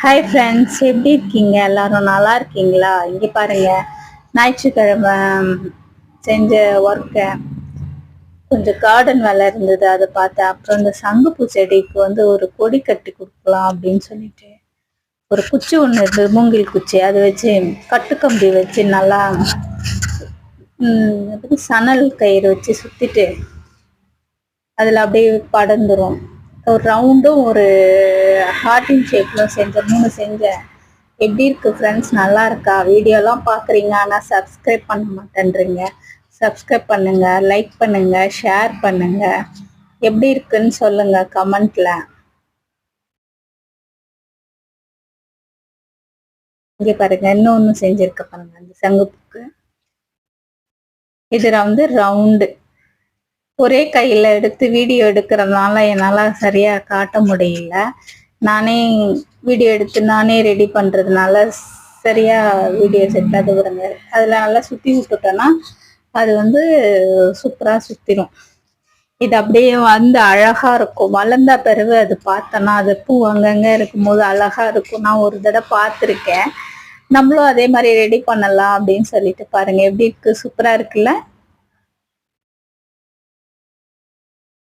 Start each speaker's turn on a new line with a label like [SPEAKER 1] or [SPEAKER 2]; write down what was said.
[SPEAKER 1] Hi friends எப்படி இருக்கீங்க? எல்லாரும் நல்லா இருக்கீங்களா? இங்கே பாருங்க ஞாயிற்றுக்கிழமை செஞ்ச ஒர்க்கை கொஞ்சம் கார்டன் வேலை இருந்தது அதை பார்த்தேன் அப்புறம் இந்த சங்குப்பூ செடிக்கு வந்து ஒரு கொடி கட்டி கொடுக்கலாம் அப்படின்னு சொல்லிட்டு. ஒரு குச்சி ஒன்று இருந்தது மூங்கில் குச்சி அதை வச்சு கட்டுக்கம்பி வச்சு நல்லா சணல் கயிறு வச்சு சுத்திட்டு அதில் அப்படியே படர்ந்துரும். ஒரு ரவுண்டும் ஒரு ஹார்டின் ஷேப்லும் செஞ்சேன் மூணு செஞ்சேன் எப்படி இருக்கு ஃப்ரெண்ட்ஸ் நல்லா இருக்கா? வீடியோலாம் பார்க்குறீங்க ஆனால் சப்ஸ்கிரைப் பண்ண மாட்டேன்றீங்க. சப்ஸ்கிரைப் பண்ணுங்க லைக் பண்ணுங்க ஷேர் பண்ணுங்க. எப்படி இருக்குன்னு சொல்லுங்க கமெண்ட்ல இங்கே பாருங்க இன்னொன்று செஞ்சிருக்க பாருங்க அந்த சங்குப்புக்கு. இதுல வந்து ரவுண்டு ஒரே கையில எடுத்து வீடியோ எடுக்கிறதுனால என்னால சரியா காட்ட முடியல. நானே வீடியோ எடுத்து நானே ரெடி பண்றதுனால சரியா வீடியோ செட் அது விடுங்க அதுல நல்லா சுத்தி விட்டுட்டோன்னா அது வந்து சூப்பரா சுத்திரும். இது அப்படியே வந்து அழகா இருக்கும். வளர்ந்த பிறகு அது பார்த்தோன்னா அது பூ அங்கங்க இருக்கும்போது அழகா இருக்கும். நான் ஒரு தடவை பார்த்துருக்கேன். நம்மளும் அதே மாதிரி ரெடி பண்ணலாம் அப்படின்னு சொல்லிட்டு பாருங்க. எப்படி இருக்கு? சூப்பரா இருக்குல்ல?